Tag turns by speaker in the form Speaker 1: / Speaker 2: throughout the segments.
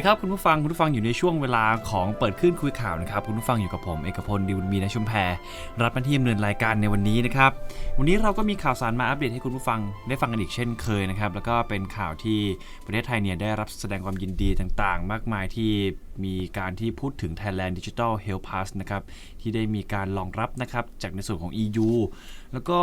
Speaker 1: ดีครับคุณผู้ฟังคุณผู้ฟังอยู่ในช่วงเวลาของเปิดขึ้นคุยข่าวนะครับคุณผู้ฟังอยู่กับผมเอกพลดิวมีนะชุมแพรรับหน้าที่ดำเนินรายการในวันนี้นะครับวันนี้เราก็มีข่าวสารมาอัปเดตให้คุณผู้ฟังได้ฟังกันอีกเช่นเคยนะครับแล้วก็เป็นข่าวที่ประเทศไทยเนี่ยได้รับแสดงความยินดีต่างๆ มากมายที่มีการที่พูดถึง Thailand Digital Health Pass นะครับที่ได้มีการรองรับนะครับจากในส่วนของ EU แล้วก็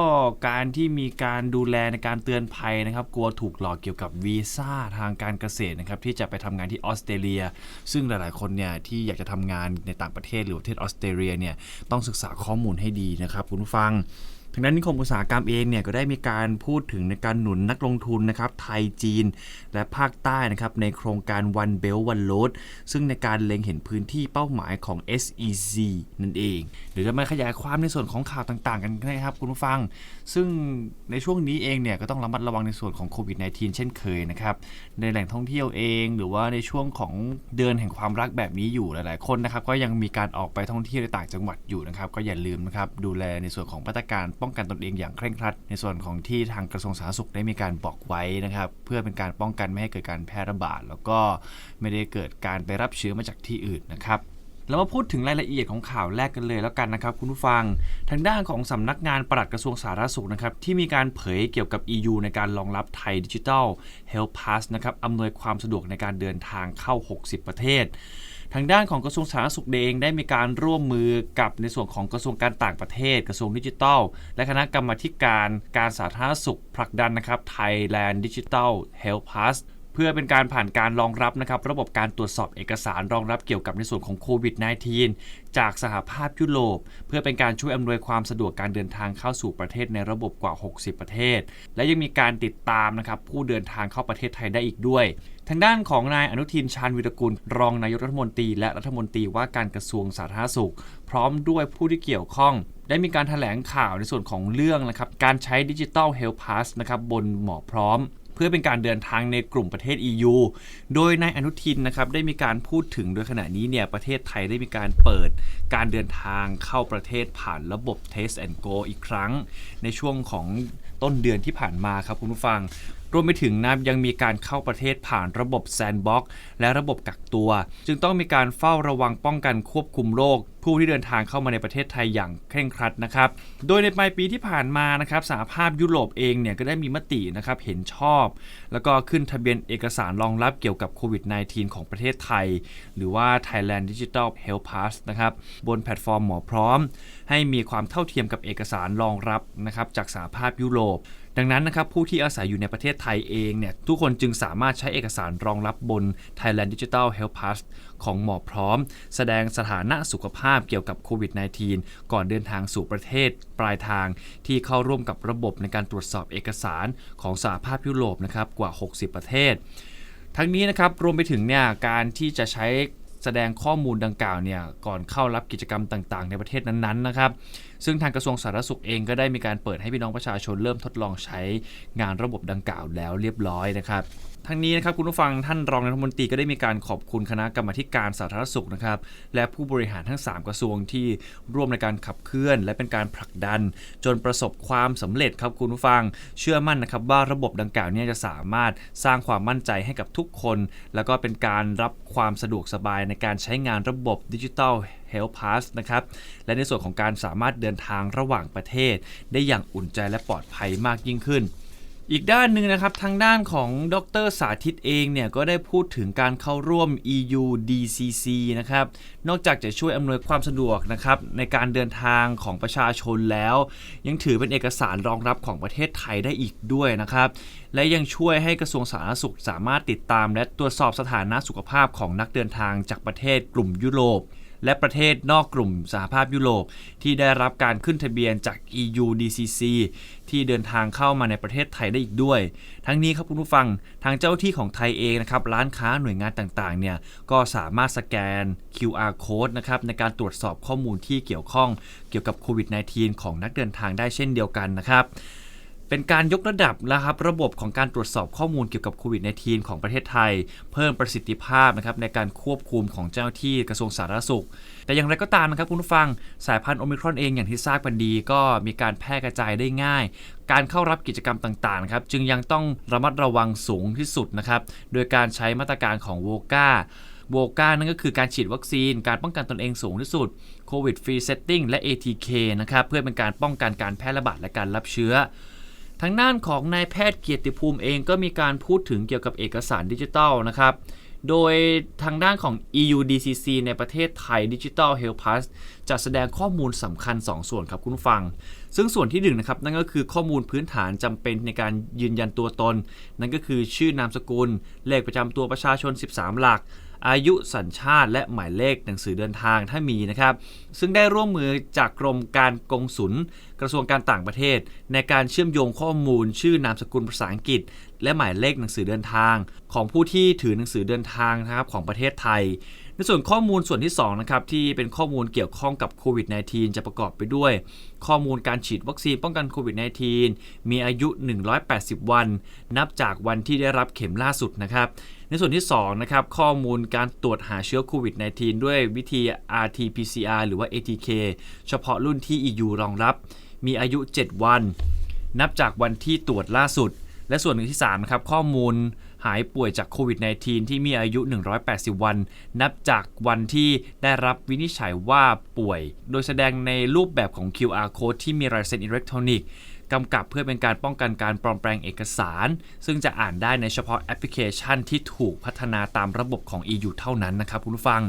Speaker 1: การที่มีการดูแลในการเตือนภัยนะครับ กลัวถูกหลอกเกี่ยวกับวีซ่าทางการเกษตรนะครับที่จะไปทำงานที่ออสเตรเลีย ซึ่งหลาย ๆ คนเนี่ยที่อยากจะทำงานในต่างประเทศหรือประเทศออสเตรเลียเนี่ยต้องศึกษาข้อมูลให้ดีนะครับคุณผู้ฟังางด้านนิคมอุตสาหกรรมเองเนี่ยก็ได้มีการพูดถึงในการหนุนนักลงทุนนะครับไทยจีน และภาคใต้นะครับในโครงการ One Belt One Road ซึ่งในการเล็งเห็นพื้นที่เป้าหมายของ SEZ นั่นเองเดี๋ยวจะมาขยายความในส่วนของข่าวต่างๆ กันนะครับคุณผู้ฟัง ซึ่งในช่วงนี้เองเนี่ยก็ต้องระมัดระวังในส่วนของโควิด -19 เช่นเคยนะครับในแหล่งท่องเที่ยวเอง หรือว่าในช่วงของเดือนแห่งความรักแบบนี้อยู่หลายๆคนนะครับก็ยังมีการออกไปท่องเที่ยวในต่างจังหวัดอยู่นะครับก็อย่าลืมนะครับดูแลในส่วนของมาตรการป้ององกันตนเองอย่างเคร่งครัด ในส่วนของที่ทางกระทรวงสาธารณสุขได้มีการบอกไว้นะครับ เพื่อเป็นการป้องกันไม่ให้เกิดการแพร่ระบาด แล้วก็ไม่ได้เกิดการไปรับเชื้อมาจากที่อื่นนะครับเรามาพูดถึงรายละเอียดของข่าวแรกกันเลยแล้วกันนะครับ คุณผู้ฟังทางด้านของสำนักงานปลัดกระทรวงสาธารณสุขนะครับที่มีการเผยเกี่ยวกับ EU ในการรองรับไทยดิจิทัล Health Pass นะครับอำนวยความสะดวกในการเดินทางเข้า 60 ประเทศ ทางด้านของกระทรวงสาธารณสุขเองได้มีการร่วมมือกับในส่วนของกระทรวงการต่างประเทศ กระทรวงดิจิทัล และคณะกรรมาการการสาธารณสุขผลักดันนะครับไทยแลนด์ดิจิทัลเฮลท์พาส พื่อเป็นการผ่านการรองรับนะครับระบบการตรวจสอบเอกสารรองรับเกี่ยวกับในส่วนของโควิด -19 จากสหภาพยุโรป เพื่อเป็นการช่วยอำนวยความสะดวกการเดินทางเข้าสู่ประเทศในระบบกว่า 60 ประเทศ และยังมีการติดตามนะครับผู้เดินทางเข้าประเทศไทยได้อีกด้วย ทางด้านของนายอนุทินชาญวิรกุล รองนายกรัฐมนตรีและรัฐมนตรีว่าการกระทรวงสาธารณสุข พร้อมด้วยผู้ที่เกี่ยวข้องได้มีการถแถลงข่าวในส่วนของเรื่องนะครับการใช้ดิจิ t a ลเฮล t ์พาสนะครับบนหมอพร้อม เพื่อเป็นการเดินทางในกลุ่มประเทศ EU โดยนายอนุทินนะครับได้มีการพูดถึงโดยขณะนี้เนี่ยประเทศไทยได้มีการเปิดการเดินทางเข้าประเทศผ่านระบบ Test and Go อีกครั้ง ในช่วงของต้นเดือนที่ผ่านมาครับคุณผู้ฟังรวมไปถึงนะยังมีการเข้าประเทศผ่านระบบแซนด์บ็อกและระบบกักตัว จึงต้องมีการเฝ้าระวังป้องกันควบคุมโรค ผู้ที่เดินทางเข้ามาในประเทศไทยอย่างเคร่งครัดนะครับ โดยในปลายปีที่ผ่านมานะครับสหภาพยุโรปเองเนี่ยก็ได้มีมตินะครับเห็นชอบ แล้วก็ขึ้นทะเบียนเอกสารรองรับเกี่ยวกับโควิด -19 ของประเทศไทย หรือว่า Thailand Digital Health Pass นะครับบนแพลตฟอร์มหมอพร้อม ให้มีความเท่าเทียมกับเอกสารรองรับนะครับจากสหภาพยุโรปดังนั้นนะครับผู้ที่อาศัยอยู่ในประเทศไทยเองเนี่ยทุกคนจึงสามารถใช้เอกสารรองรับบน Thailand Digital Health Pass ของหมอพร้อม แสดงสถานะสุขภาพเกี่ยวกับโควิด -19 ก่อนเดินทางสู่ประเทศปลายทางที่เข้าร่วมกับระบบในการตรวจสอบเอกสารของสหภาพยุโรปนะครับกว่า 60 ประเทศ ทั้งนี้นะครับรวมไปถึงเนี่ยการที่จะใช้แสดงข้อมูลดังกล่าวเนี่ยก่อนเข้ารับกิจกรรมต่างๆ ในประเทศนั้นๆนะครับซึ่งทางกระทรวงสาธารณสุขเองก็ได้มีการเปิดให้พี่น้องประชาชนเริ่มทดลองใช้งานระบบดังกล่าวแล้วเรียบร้อยนะครับทั้งนี้นะครับคุณผู้ฟังท่านรองนายกรัฐมนตรีก็ได้มีการขอบคุณคณะกรรมการสาธารณสุขนะครับและผู้บริหารทั้ง 3 กระทรวงที่ร่วมในการขับเคลื่อน และเป็นการผลักดัน จนประสบความสำเร็จครับคุณผู้ฟังเชื่อมั่นนะครับว่าระบบดังกล่าวเนี้จะสามารถสร้างความมั่นใจให้กับทุกคน แล้วก็เป็นการรับความสะดวกสบายในการใช้งานระบบดิจิทัล Health Pass นะครับ และในส่วนของการสามารถเดินทางระหว่างประเทศ ได้อย่างอุ่นใจและปลอดภัยมากยิ่งขึ้นอีกด้านหนึ่งนะครับ ทางด้านของดรสาธิตเองเนี่ย ก็ได้พูดถึงการเข้าร่วม EU DCC นะครับ นอกจากจะช่วยอำนวยความสะดวกนะครับ ในการเดินทางของประชาชนแล้ว ยังถือเป็นเอกสารรองรับของประเทศไทยได้อีกด้วยนะครับ และยังช่วยให้กระทรวงสาธารณสุขสามารถติดตาม และตรวจสอบสถานะสุขภาพของนักเดินทางจากประเทศกลุ่มยุโรป และประเทศนอกกลุ่มสหภาพยุโรป ที่ได้รับการขึ้นทะเบียนจาก EU DCC ที่เดินทางเข้ามาในประเทศไทยได้อีกด้วย ทั้งนี้ครับคุณผู้ฟังทางเจ้าที่ของไทยเองนะครับร้านค้าหน่วยงานต่างๆเนี่ยก็สามารถสแกน QR code นะครับในการตรวจสอบข้อมูลที่เกี่ยวข้องเกี่ยวกับโควิด -19 ของนักเดินทางได้เช่นเดียวกันนะครับ เป็นการยกระดับนะครับระบบของการตรวจสอบข้อมูลเกี่ยวกับโควิด -19 ของประเทศไทย เพิ่มประสิทธิภาพนะครับในการควบคุมของเจ้าที่กระทรวงสาธารณสุข แต่อย่างไรก็ตามนะครับคุณผู้ฟังสายพันธุ์โอมิครอนเองอย่างที่ทราบกันดี ก็มีการแพร่กระจายได้ง่าย การเข้ารับกิจกรรมต่างๆครับจึงยังต้องระมัดระวังสูงที่สุดนะครับโดยการใช้มาตรการของโวกาโวกานั่นก็คือการฉีดวัคซีน การป้องกันตนเองสูงที่สุดโควิดฟรีเซตติ้งและ ATK นะครับเพื่อเป็นการป้องกันการแพร่ระบาดและการรับเชื้อ ทางด้านของนายแพทย์เกียรติภูมิเองก็มีการพูดถึงเกี่ยวกับเอกสารดิจิทัลนะครับ โดยทางด้านของ EUDCC ในประเทศไทย Digital Health Pass จะแสดงข้อมูลสำคัญ 2 ส่วนครับคุณฟัง ซึ่งส่วนที่1นงนะครับนั่นก็คือข้อมูลพื้นฐานจำเป็นในการยืนยันตัวตน นั่นก็คือชื่อนามสกุล เลขประจำตัวประชาชน 13 หลัก อายุสัญชาติและหมายเลขหนังสือเดินทางถ้ามีนะครับ ซึ่งได้ร่วมมือจากกรมการกงสุลกระทรวงการต่างประเทศ ในการเชื่อมโยงข้อมูล ชื่อนามสกุลภาษาอังกฤษ และหมายเลขหนังสือเดินทาง ของผู้ที่ถือหนังสือเดินทางนะครับของประเทศไทย ในส่วนข้อมูลส่วนที่2นะครับที่เป็นข้อมูลเกี่ยวข้องกับโควิด -19 จะประกอบไปด้วย ข้อมูลการฉีดวัคซีนป้องกันโควิด -19 มีอายุ 180 วัน นับจากวันที่ได้รับเข็มล่าสุดนะครับ ในส่วนที่2นะครับข้อมูลการตรวจหาเชื้อโควิด -19 ด้วยวิธี RT-PCR หรือว่า ATK เฉพาะรุ่นที่ EU รองรับ มีอายุ 7 วัน นับจากวันที่ตรวจล่าสุด และส่วนหนึ่งที่3นะครับข้อมูลหายป่วยจากโควิด -19 ที่มีอายุ 180 วัน นับจากวันที่ได้รับวินิจฉัยว่าป่วย โดยแสดงในรูปแบบของ QR code ที่มีลายเซ็นอิเล็กทรอนิกส์ กำกับเพื่อเป็นการป้องกันการปลอมแปลงเอกสาร ซึ่งจะอ่านได้ในเฉพาะแอปพลิเคชันที่ถูกพัฒนาตามระบบของ EU เท่านั้นนะครับคุณผู้ฟัง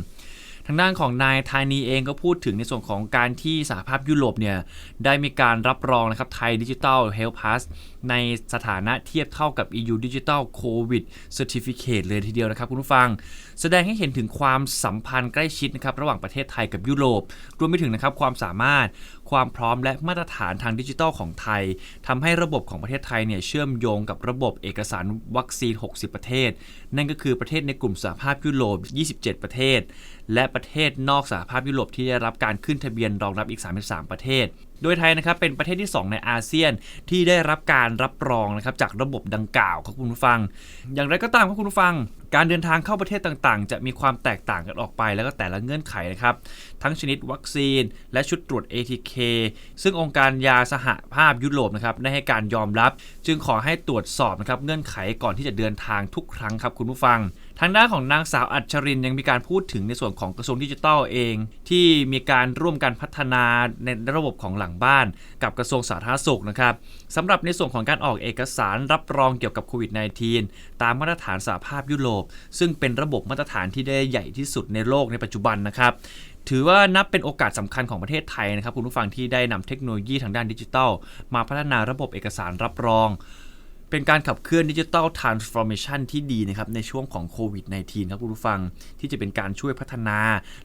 Speaker 1: ทางด้านของนายธานีเองก็พูดถึงในส่วนของการที่สหภาพยุโรปเนี่ยได้มีการรับรองนะครับไทยดิจิทัลเฮลพาสในสถานะเทียบเท่ากับ EU Digital COVID Certificate เลยทีเดียวนะครับ คุณผู้ฟัง แสดงให้เห็นถึงความสัมพันธ์ใกล้ชิดนะครับระหว่างประเทศไทยกับยุโรป รวมไปถึงนะครับความสามารถความพร้อมและมาตรฐานทางดิจิทัลของไทยทำให้ระบบของประเทศไทยเนี่ยเชื่อมโยงกับระบบเอกสารวัคซีน 60 ประเทศ นั่นก็คือประเทศในกลุ่มสหภาพยุโรป 27 ประเทศ และประเทศนอกสหภาพยุโรปที่ได้รับการขึ้นทะเบียนรองรับอีก 33 ประเทศ โดยไทยนะครับเป็นประเทศที่ 2 ในอาเซียนที่ได้รับการรับรองนะครับจากระบบดังกล่าวครับคุณผู้ฟัง อย่างไรก็ตามครับคุณผู้ฟัง การเดินทางเข้าประเทศต่างๆ จะมีความแตกต่างกันออกไป แล้วก็แต่ละเงื่อนไขนะครับทั้งชนิดวัคซีน และชุดตรวจ ATK ซึ่งองค์การยาสหภาพยุโรปนะครับได้ให้การยอมรับ จึงขอให้ตรวจสอบนะครับเงื่อนไขก่อนที่จะเดินทางทุกครั้งครับคุณผู้ฟัง ทางด้านของนางสาวอัจฉรินยังมีการพูดถึงในส่วนของกระทรวงดิจิทัลเอง ที่มีการร่วมกันพัฒนาในระบบของหลังบ้าน กับกระทรวงสาธารณสุขนะครับสำหรับในส่วนของการออกเอกสารรับรองเกี่ยวกับโควิด -19 ตามมาตรฐานสหภาพยุโรป ซึ่งเป็นระบบมาตรฐานที่ได้ใหญ่ที่สุดในโลกในปัจจุบันนะครับถือว่านับเป็นโอกาสสำคัญของประเทศไทยนะครับคุณผู้ฟังที่ได้นำเทคโนโลยีทางด้านดิจิทัล มาพัฒนาระบบเอกสารรับรอง เป็นการขับเคลื่อนดิจิทัลทรานส์ฟอร์เมชันที่ดีนะครับในช่วงของโควิด -19 ครับคุณผู้ฟังที่จะเป็นการช่วยพัฒนา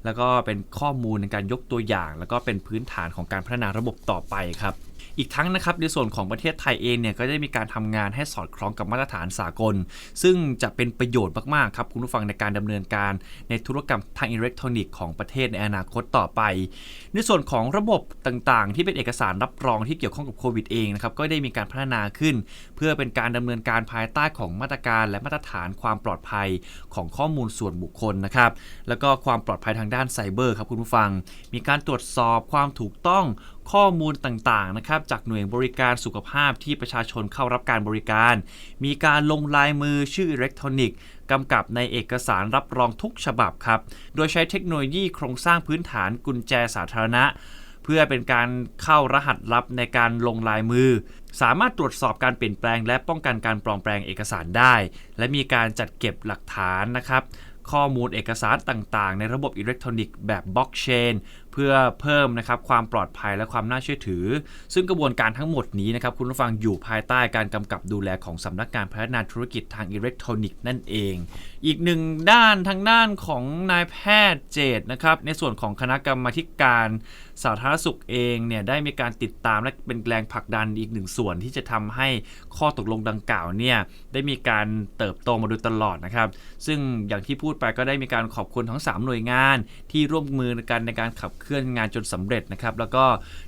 Speaker 1: แล้วก็เป็นข้อมูลในการยกตัวอย่าง แล้วก็เป็นพื้นฐานของการพัฒนาระบบต่อไปครับ อีกทั้งนะครับในส่วนของประเทศไทยเองเนี่ยก็ได้มีการทำงานให้สอดคล้องกับมาตรฐานสากล ซึ่งจะเป็นประโยชน์มากๆครับคุณผู้ฟังในการดำเนินการในธุรกรรมทางอิเล็กทรอนิกส์ของประเทศในอนาคตต่อไป ในส่วนของระบบต่างๆ ที่เป็นเอกสารรับรองที่เกี่ยวข้องกับโควิดเองนะครับก็ได้มีการพัฒนาขึ้น เพื่อเป็นการดำเนินการภายใต้ของมาตรการและมาตรฐานความปลอดภัยของข้อมูลส่วนบุคคลนะครับแล้วก็ความปลอดภัยทางด้านไซเบอร์ครับคุณผู้ฟัง มีการตรวจสอบความถูกต้อง ข้อมูลต่างๆนะครับจากหน่วยบริการสุขภาพที่ประชาชนเข้ารับการบริการ มีการลงลายมือชื่ออิเล็กทรอนิกส์กำกับในเอกสารรับรองทุกฉบับครับ โดยใช้เทคโนโลยีโครงสร้างพื้นฐานกุญแจสาธารณะ เพื่อเป็นการเข้ารหัสลับในการลงลายมือ สามารถตรวจสอบการเปลี่ยนแปลง และป้องกันการปลอมแปลงเอกสารได้ และมีการจัดเก็บหลักฐานนะครับข้อมูลเอกสารต่างๆ ในระบบอิเล็กทรอนิกส์แบบบล็อกเชน เพื่อเพิ่มนะครับความปลอดภัยและความน่าเชื่อถือ ซึ่งกระบวนการทั้งหมดนี้นะครับคุณผู้ฟังอยู่ภายใต้การกำกับดูแลของสำนักงานพัฒนาธุรกิจทางอิเล็กทรอนิกส์นั่นเอง อีกหนึ่งด้านทางด้านของนายแพทย์เจตนะครับในส่วนของคณะกรรมาการสาธารณสุขเองเนี่ยได้มีการติดตามและเป็นแรงผลักดันอีกหนึ่งส่วนที่จะทำให้ข้อตกลงดังกล่าวเนี่ยได้มีการเติบโตมาโดยตลอดนะครับ ซึ่งอย่างที่พูดไปก็ได้มีการขอบคุณทั้ง 3 หน่วยงานที่ร่วมมือกันในการขับเคลื่อนงานจนสำเร็จนะครับ แล้วก็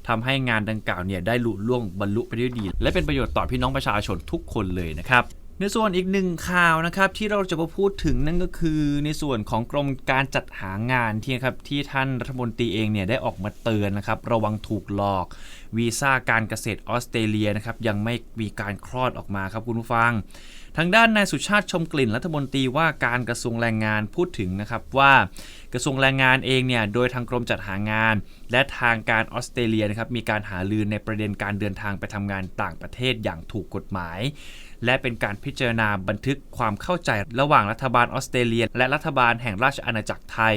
Speaker 1: ทำให้งานดังกล่าวเนี่ยได้ลุล่วงบรรลุไปด้วยดี และเป็นประโยชน์ต่อพี่น้องประชาชนทุกคนเลยนะครับ ในส่วนอีกหนึ่งข่าวนะครับที่เราจะมาพูดถึงนั่นก็คือในส่วนของกรมการจัดหางานที่ครับที่ท่านรัฐมนตรีเองเนี่ยได้ออกมาเตือนนะครับระวังถูกหลอกวีซ่าการเกษตรออสเตรเลียนะครับยังไม่มีการคลอดออกมาครับคุณผู้ฟัง ทางด้านนายสุชาติชมกลิ่นรัฐมนตรีว่าการกระทรวงแรงงานพูดถึงนะครับว่ากระทรวงแรงงานเองเนี่ยโดยทางกรมจัดหางาน และทางการออสเตรเลียนะครับมีการหาลือในประเด็นการเดินทางไปทำงานต่างประเทศอย่างถูกกฎหมาย และเป็นการพิจารณาบันทึกความเข้าใจระหว่างรัฐบาลออสเตรเลีย และรัฐบาลแห่งราชอาณาจักรไทย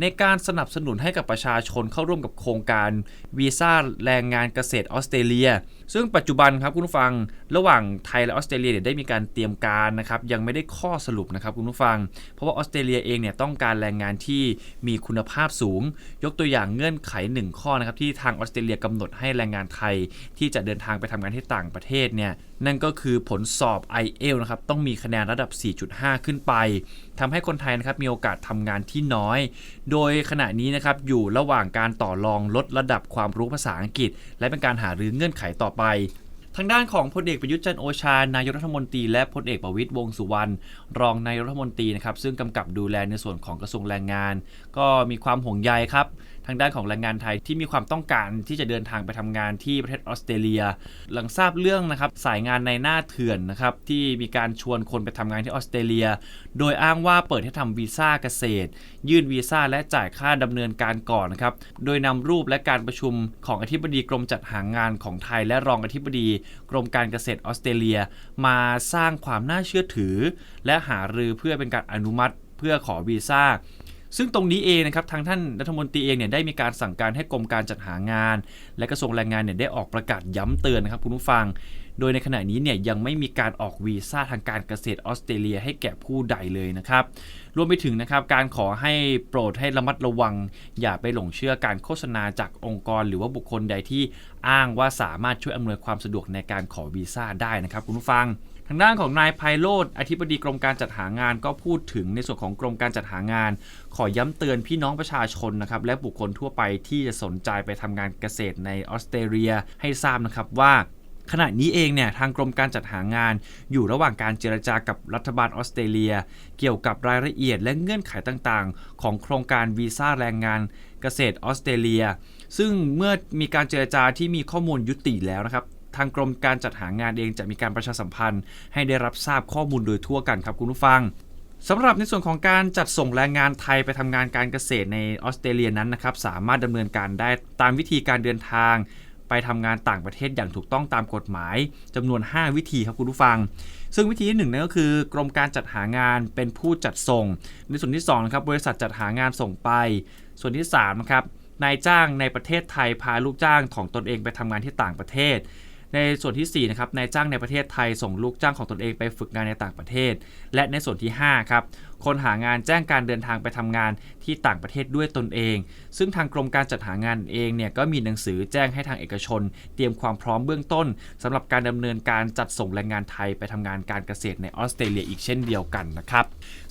Speaker 1: ในการสนับสนุนให้กับประชาชนเข้าร่วมกับโครงการวีซ่าแรงงานเกษตรออสเตรเลีย ซึ่งปัจจุบันครับคุณผู้ฟังระหว่างไทยและออสเตรเลียเนี่ยได้มีการเตรียมการนะครับยังไม่ได้ข้อสรุปนะครับคุณผู้ฟัง เพราะว่าออสเตรเลียเองเนี่ยต้องการแรงงานที่มีคุณภาพสูง ยกตัวอย่างเงื่อนไข 1 ข้อนะครับที่ทางออสเตรเลียกำหนดให้แรงงานไทย ที่จะเดินทางไปทำงานที่ต่างประเทศเนี่ย นั่นก็คือผลสอบ i อ l นะครับต้องมีคะแนนระดับ 4.5 ขึ้นไปทำให้คนไทยนะครับมีโอกาสทำงานที่น้อย โดยขณะนี้นะครับอยู่ระหว่างการต่อรองลดระดับความรู้ภาษาอังกฤษ และเป็นการหารือเงื่อนไขต่อไปทางด้านของพลเอกประยุทธ์จันโอชา นายกรัฐมนตรีและพลเอกประวิตยวงสุวรรณ รองนายกรัฐมนตรีนะครับ ซึ่งกำกับดูแลในส่วนของกระทรวงแรงงาน ก็มีความห่วงใยครับ ทางด้านของแรงงานไทยที่มีความต้องการที่จะเดินทางไปทำงานที่ประเทศออสเตรเลีย หลังทราบเรื่องนะครับสายงานในหน้าเถื่อนนะครับที่มีการชวนคนไปทำงานที่ออสเตรเลีย โดยอ้างว่าเปิดให้ทำวีซ่าเกษตร ยื่นวีซ่าและจ่ายค่าดำเนินการก่อนนะครับโดยนำรูปและการประชุมของอธิบดีกรมจัดหางานของไทย และรองอธิบดีกรมการเกษตรออสเตรเลีย มาสร้างความน่าเชื่อถือ และหารือเพื่อเป็นการอนุมัติ เพื่อขอวีซ่า ซึ่งตรงนี้เองนะครับทางท่านรัฐมนตรีเองเนี่ยได้มีการสั่งการให้กรมการจัดหางาน และกระทรวงแรงงานเนี่ยได้ออกประกาศย้ำเตือนนะครับคุณผู้ฟัง โดยในขณะนี้เนี่ยยังไม่มีการออกวีซ่าทางการเกษตรออสเตรเลียให้แก่ผู้ใดเลยนะครับรวมไปถึงนะครับการขอให้โปรดให้ระมัดระวัง อย่าไปหลงเชื่อการโฆษณาจากองค์กร หรือว่าบุคคลใดที่อ้างว่าสามารถช่วยอำนวยความสะดวกในการขอวีซ่าได้นะครับคุณผู้ฟังางด้านของนายไพโรธอธิบดีกรมการจัดหางานก็พูดถึงในส่วนของกรมการจัดหางาน ขอย้ำเตือนพี่น้องประชาชนนะครับและบุคคลทั่วไปที่จะสนใจไปทำงานเกษตรในออสเตรเลียให้ทราบนะครับว่าขณะนี้เองเนี่ยทางกรมการจัดหางาน อยู่ระหว่างการเจรจากับรัฐบาลออสเตรเลีย เกี่ยวกับรายละเอียดและเงื่อนไขต่างๆ ของโครงการวีซ่าแรงงานเกษตรออสเตรเลีย ซึ่งเมื่อมีการเจรจาที่มีข้อมูลยุติแล้วนะครับ ทางกรมการจัดหางานเองจะมีการประชาสัมพันธ์ ให้ได้รับทราบข้อมูลโดยทั่วกันครับคุณผู้ฟังสำหรับในส่วนของการจัดส่งแรงงานไทยไปทำงานการเกษตรในออสเตรเลียนั้นนะครับ สามารถดำเนินการได้ตามวิธีการเดินทาง ไปทำงานต่างประเทศอย่างถูกต้องตามกฎหมายจำนวน 5 วิธีครับคุณผู้ฟัง ซึ่งวิธีที่1นั่นก็คือกรมการจัดหางานเป็นผู้จัดส่ง ในส่วนที่2นะครับบริษัทจัดหางานส่งไป ส่วนที่3นะครับนายจ้างในประเทศไทยพาลูกจ้างของตนเองไปทำงานที่ต่างประเทศ ในส่วนที่ 4 นะครับนายจ้างในประเทศไทยส่งลูกจ้างของตนเองไปฝึกงานในต่างประเทศ และในส่วนที่5ครับ คนหางานแจ้งการเดินทางไปทำงานที่ต่างประเทศด้วยตนเอง ซึ่งทางกรมการจัดหางานเองเนี่ยก็มีหนังสือแจ้งให้ทางเอกชน เตรียมความพร้อมเบื้องต้นสำหรับการดำเนินการจัดส่งแรงงานไทยไปทำงานการเกษตรในออสเตรเลียอีกเช่นเดียวกันนะครับ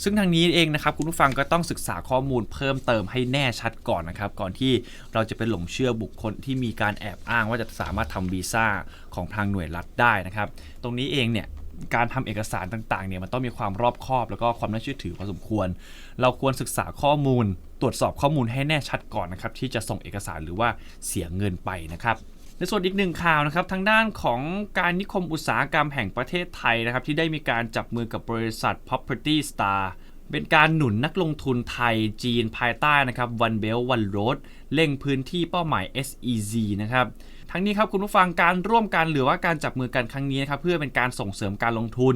Speaker 1: ซึ่งทางนี้เองนะครับคุณผู้ฟังก็ต้องศึกษาข้อมูลเพิ่มเติมให้แน่ชัดก่อนนะครับ ก่อนที่เราจะไปหลงเชื่อบุคคลที่มีการแอบอ้างว่าจะสามารถทำวีซ่าของทางหน่วยรัฐได้นะครับ ตรงนี้เองเนี่ย การทำเอกสารต่างๆเนี่ยมันต้องมีความรอบคอบ แล้วก็ความน่าเชื่อถือพอสมควร เราควรศึกษาข้อมูล ตรวจสอบข้อมูลให้แน่ชัดก่อนนะครับที่จะส่งเอกสารหรือว่าเสียเงินไปนะครับในส่วนอีกหนึ่งข่าวนะครับทางด้านของการนิคมอุตสาหกรรมแห่งประเทศไทยนะครับที่ได้มีการจับมือกับบริษัท Property Star เป็นการหนุนนักลงทุนไทยจีนภายใต้นะครับ One Belt One Road เล็งพื้นที่เป้าหมาย SEZ นะครับ ทั้งนี้ครับคุณผู้ฟังการร่วมกันหรือว่าการจับมือกันครั้งนี้นะครับเพื่อเป็นการส่งเสริมการลงทุน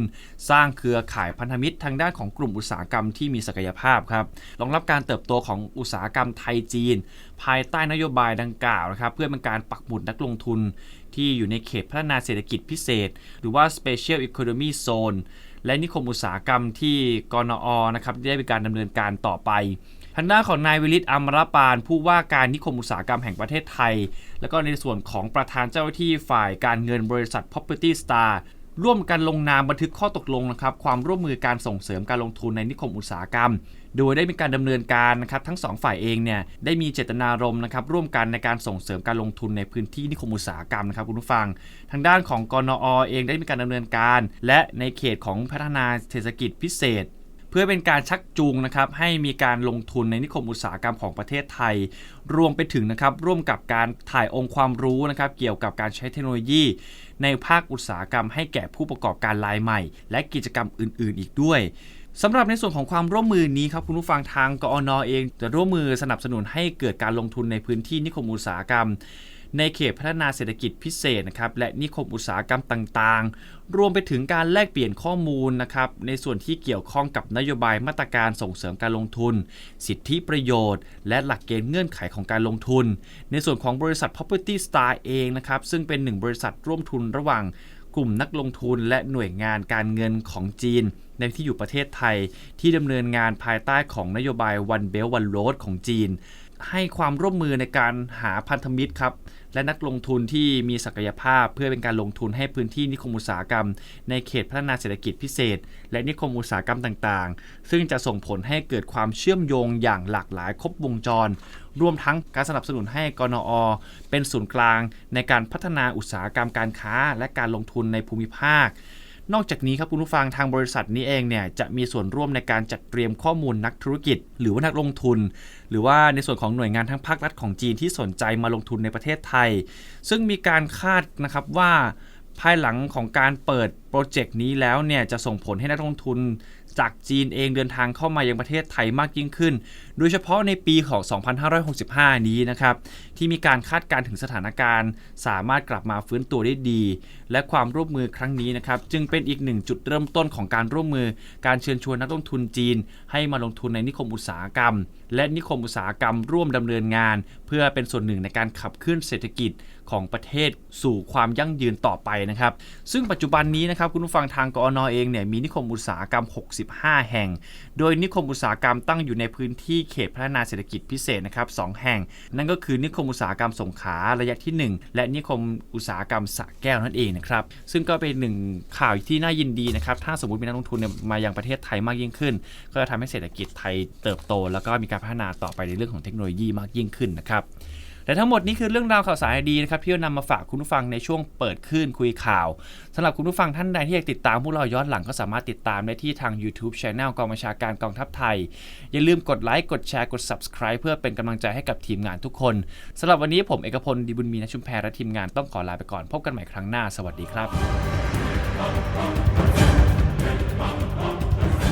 Speaker 1: สร้างเครือข่ายพันธมิตรทางด้านของกลุ่มอุตสาหกรรมที่มีศักยภาพครับรองรับการเติบโตของอุตสาหกรรมไทยจีน ภายใต้นโยบายดังกล่าวนะครับเพื่อเป็นการปักหมุดนักลงทุน ที่อยู่ในเขตพัฒนาเศรษฐกิจพิเศษ หรือว่า Special Economy Zone และนิคมอุตสาหกรรมที่กนอนะครับได้มีการดำเนินการต่อไป ทางด้านของนายวิริตอัมรปานผู้ว่าการนิคมอุตสาหกรรมแห่งประเทศไทย แล้วก็ในส่วนของประธานเจ้าหน้าที่ฝ่ายการเงินบริษัท Property Star ร่วมกันลงนามบันทึกข้อตกลงนะครับความร่วมมือการส่งเสริมการลงทุนในนิคมอุตสาหกรรม โดยได้มีการดำเนินการนะครับทั้งสองฝ่ายเองเนี่ยได้มีเจตนารมณ์นะครับร่วมกันในการส่งเสริมการลงทุนในพื้นที่นิคมอุตสาหกรรมนะครับคุณผู้ฟัง ทางด้านของกนอเองได้มีการดำเนินการ และในเขตของพัฒนาเศรษฐกิจพิเศษ พื่อเป็นการชักจูงนะครับให้มีการลงทุนในนิคมอุตสาหกรรมของประเทศไทย รวมไปถึงนะครับร่วมกับการถ่ายองค์ความรู้นะครับเกี่ยวกับการใช้เทคโนโลยี ในภาคอุตสาหกรรม ให้แก่ผู้ประกอบการรายใหม่ และกิจกรรมอื่น ๆ อีกด้วยสำหรับในส่วนของความร่วมมือนี้ครับคุณผู้ฟังทางกอนอเอง จะร่วมมือสนับสนุนให้เกิดการลงทุนในพื้นที่นิคมอุตสาหกรรม ในเขตพัฒนาเศรษฐกิจพิเศษนะครับและนิคมอุตสาหกรรมต่างๆ รวมไปถึงการแลกเปลี่ยนข้อมูลนะครับในส่วนที่เกี่ยวข้องกับนโยบายมาตรการส่งเสริมการลงทุน สิทธิประโยชน์ และหลักเกณฑ์เงื่อนไขของการลงทุน ในส่วนของบริษัท Property Star เองนะครับซึ่งเป็นหนึ่งบริษัทร่วมทุนระหว่างกลุ่มนักลงทุนและหน่วยงานการเงินของจีน ในที่อยู่ประเทศไทยที่ดำเนินงานภายใต้ของนโยบาย One Belt One Road ของจีน ให้ความร่วมมือในการหาพันธมิตรครับและนักลงทุนที่มีศักยภาพ เพื่อเป็นการลงทุนให้พื้นที่นิคมอุตสาหกรรม ในเขตพัฒนาเศรษฐกิจพิเศษ และนิคมอุตสาหกรรมต่างๆ ซึ่งจะส่งผลให้เกิดความเชื่อมโยงอย่างหลากหลายครบวงจร รวมทั้งการสนับสนุนให้กนอ เป็นศูนย์กลาง ในการพัฒนาอุตสาหกรรมการค้า และการลงทุนในภูมิภาค นอกจากนี้ครับคุณผู้ฟังทางบริษัทนี้เองเนี่ยจะมีส่วนร่วมในการจัดเตรียมข้อมูลนักธุรกิจ หรือว่านักลงทุน หรือว่าในส่วนของหน่วยงานทั้งภาครัฐของจีนที่สนใจมาลงทุนในประเทศไทย ซึ่งมีการคาดนะครับว่า ภายหลังของการเปิดโปรเจกต์นี้แล้วเนี่ยจะส่งผลให้นักลงทุนจากจีนเองเดินทางเข้ามายังประเทศไทยมากยิ่งขึ้น โดยเฉพาะในปีของ 2565 นี้นะครับ ที่มีการคาดการถึงสถานการณ์ สามารถกลับมาฟื้นตัวได้ดี และความร่วมมือครั้งนี้นะครับ จึงเป็นอีกหนึ่งจุดเริ่มต้นของการร่วมมือ การเชิญชวนนักลงทุนจีน ให้มาลงทุนในนิคมอุตสาหกรรม และนิคมอุตสาหกรรมร่วมดำเนินงาน เพื่อเป็นส่วนหนึ่งในการขับเคลื่อนเศรษฐกิจ ของประเทศสู่ความยั่งยืนต่อไปนะครับ ซึ่งปัจจุบันนี้นะครับคุณผู้ฟังทางกอนอเองเนี่ยมีนิคมอุตสาหกรรม 65 แห่ง โดยนิคมอุตสาหกรรมตั้งอยู่ในพื้นที่เขตพัฒนาเศรษฐกิจพิเศษนะครับสองแห่ง นั่นก็คือนิคมอุตสาหกรรมสงขลาระยะที่ 1 และนิคมอุตสาหกรรมสระแก้วนั่นเองนะครับซึ่งก็เป็นหนึ่งข่าวที่น่ายินดีนะครับถ้าสมมติมีนักลงทุนเนี่ยมายังประเทศไทยมากยิ่งขึ้น ก็จะทำให้เศรษฐกิจไทยเติบโต แล้วก็มีการพัฒนาต่อไปในเรื่องของเทคโนโลยีมากยิ่งขึ้นนะครับ และทั้งหมดนี้คือเรื่องราวข่าวสารดีนะครับที่เรานำมาฝากคุณผู้ฟังในช่วงเปิดขึ้นคุยข่าวสำหรับคุณผู้ฟังท่านใดที่อยากติดตามพวกเราย้อนหลังก็สามารถติดตามได้ที่ทาง YouTube Channel กองบัญชาการกองทัพไทย อย่าลืมกดไลค์กดแชร์กด Subscribe เพื่อเป็นกำลังใจให้กับทีมงานทุกคนสำหรับวันนี้ผมเอกพลดีบุญมีนชุมแพรและทีมงานต้องขอลาไปก่อนพบกันใหม่ครั้งหน้า สวัสดีครับ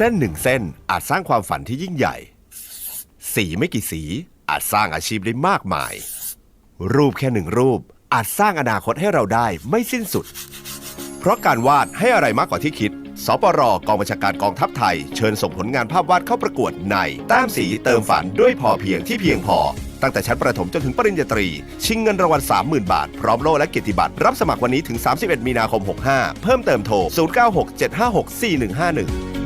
Speaker 2: เส้นหนึ่งเส้นอาจสร้างความฝันที่ยิ่งใหญ่ สีไม่กี่สีอาจสร้างอาชีพได้มากมาย รูปแค่หนึ่งรูปอาจสร้างอนาคตให้เราได้ไม่สิ้นสุด เพราะการวาดให้อะไรมากกว่าที่คิด สปรกองบัญชาการกองทัพไทย เชิญส่งผลงานภาพวาดเข้าประกวดในแต้มสีเติมฝันด้วยพอเพียงที่เพียงพอ ตั้งแต่ชั้นประถมจนถึงปริญญาตรี ชิงเงินรางวัล 30,000 บาท พร้อมโล่และเกียรติบัตรรับสมัครวันนี้ถึง 31 มีนาคม 65 เพิ่มเติมโทร 0967564151